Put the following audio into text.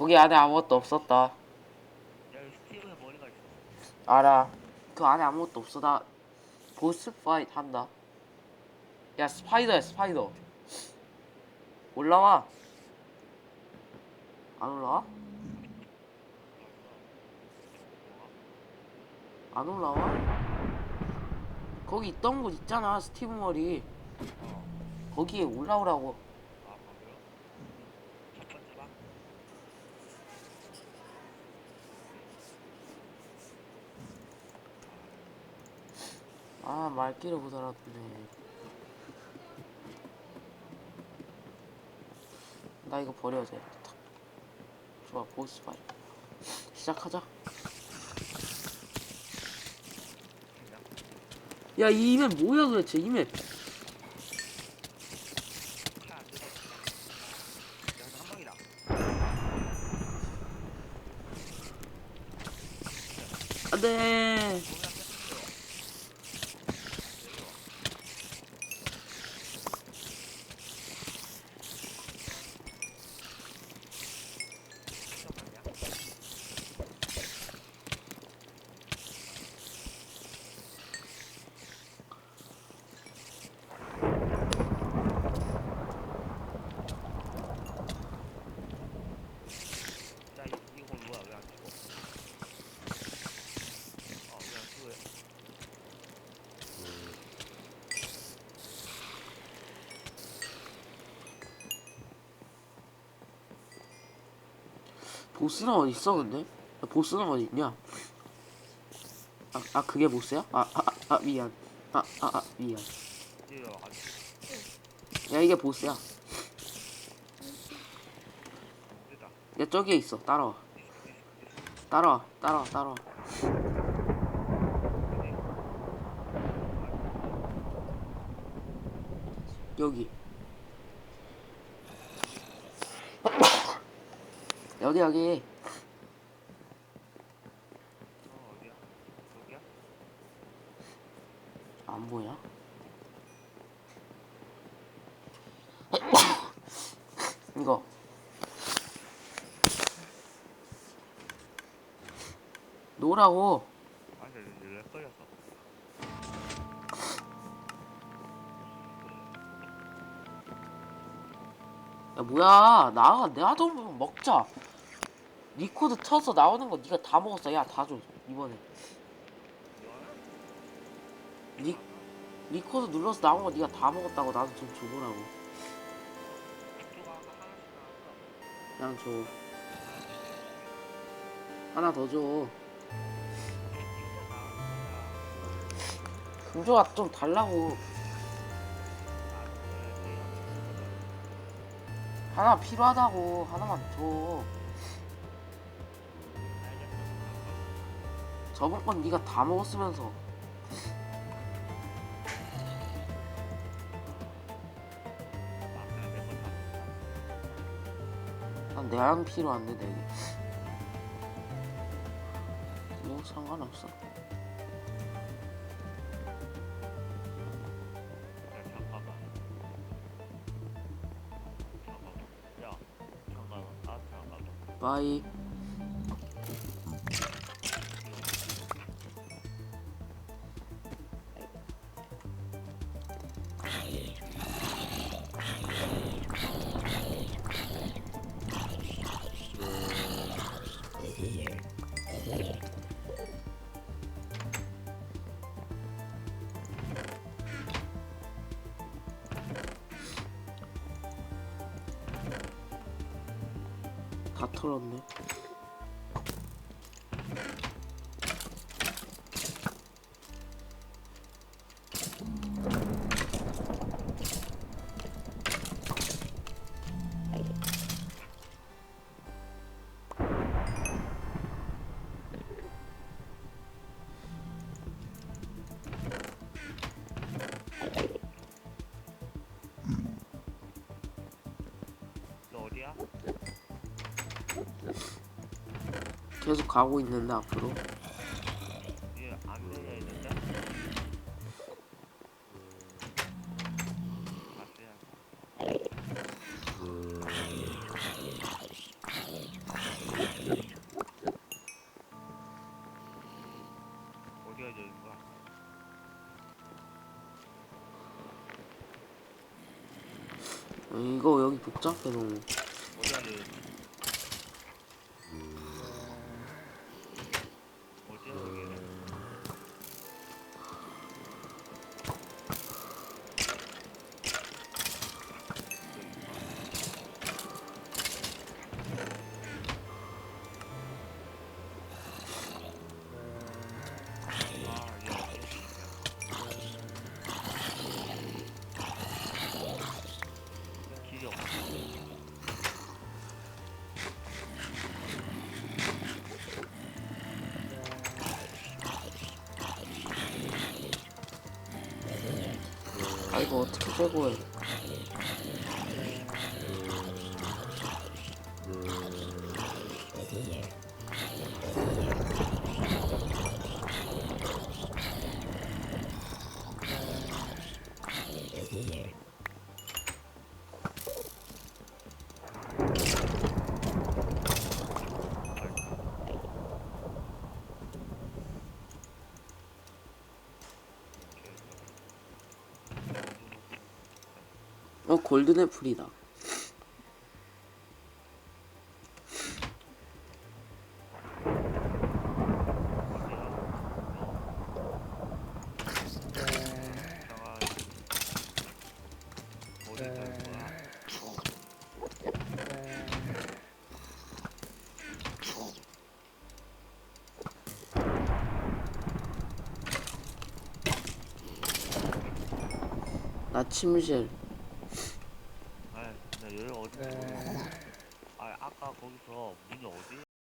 거기 안에 아무것도 없었다. 야 여기 스티브의 머리가 있어 알아. 그 안에 아무것도 없어. 나 보스 파이트 한다. 야 스파이더야 스파이더. 올라와. 안 올라와? 안 올라와? 거기 있던 곳 있잖아 스티브 머리. 어. 거기에 올라오라고. 아 거기요? 첫 번째 방? 아 말귀를 못 알아듣네. 나 이거 버려야 돼. 좋아 보스 파이트. 시작하자. 그냥 야, 이 맵 뭐야 도대체? 이 맵. 차안 들어 야한 방이다 안 돼. 보면 뺐어요 잠깐만요 자, 이, 이건 뭐야? 왜 안 죽어? 어, 왜 안 죽어요? 보스는 어디 있어 근데? 야, 보스는 어디 있냐? 아, 아 그게 보스야? 아, 아, 아, 아 미안. 아, 아, 아 미안. 야 이게 보스야. 야 저기에 있어. 따라와. 따라와. 따라와. 따라와. 여기. 여기 여기. 어, 어디야? 여기야? 안 보여? 이거 노라고 아니, 내 걸렸어. 야 뭐야 나가 내가 좀 먹자 리코드 쳐서 나오는 거 네가 다 먹었어. 야 다 줘 이번에. 리, 리코드 눌러서 나온 거 네가 다 먹었다고 나도 좀 줘보라고. 그냥 줘. 하나 더줘. 이거 나왔어. 금조가 좀 달라고. 하나 필요하다고 하나만 줘 저번 건 네가 다 먹었으면서. 난 내랑 필요한데 내게. 뭐 상관없어. 바이 털었네 계속 가고 있는데 앞으로. 이거 여기 복잡해 너무. 길이 없어. 아 이거 어떻게 빼고 해? 어 골든 애플이다. 침실. 아, 어디? 아, 아까 거기서 문이 어디?